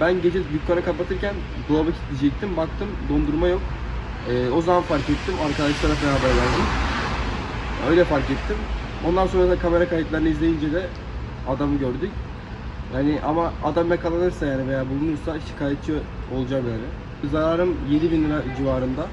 Ben gece dükkanı kapatırken dolabı kilitleyecektim. Baktım dondurma yok. Ee, o zaman fark ettim. Arkadaşlara falan haber verdim. Öyle fark ettim. Ondan sonra da kamera kayıtlarını izleyince de adamı gördük. Yani ama adam yakalanırsa yani veya bulunursa şikayetçi olacağım yani. Zararım 7000 lira civarında.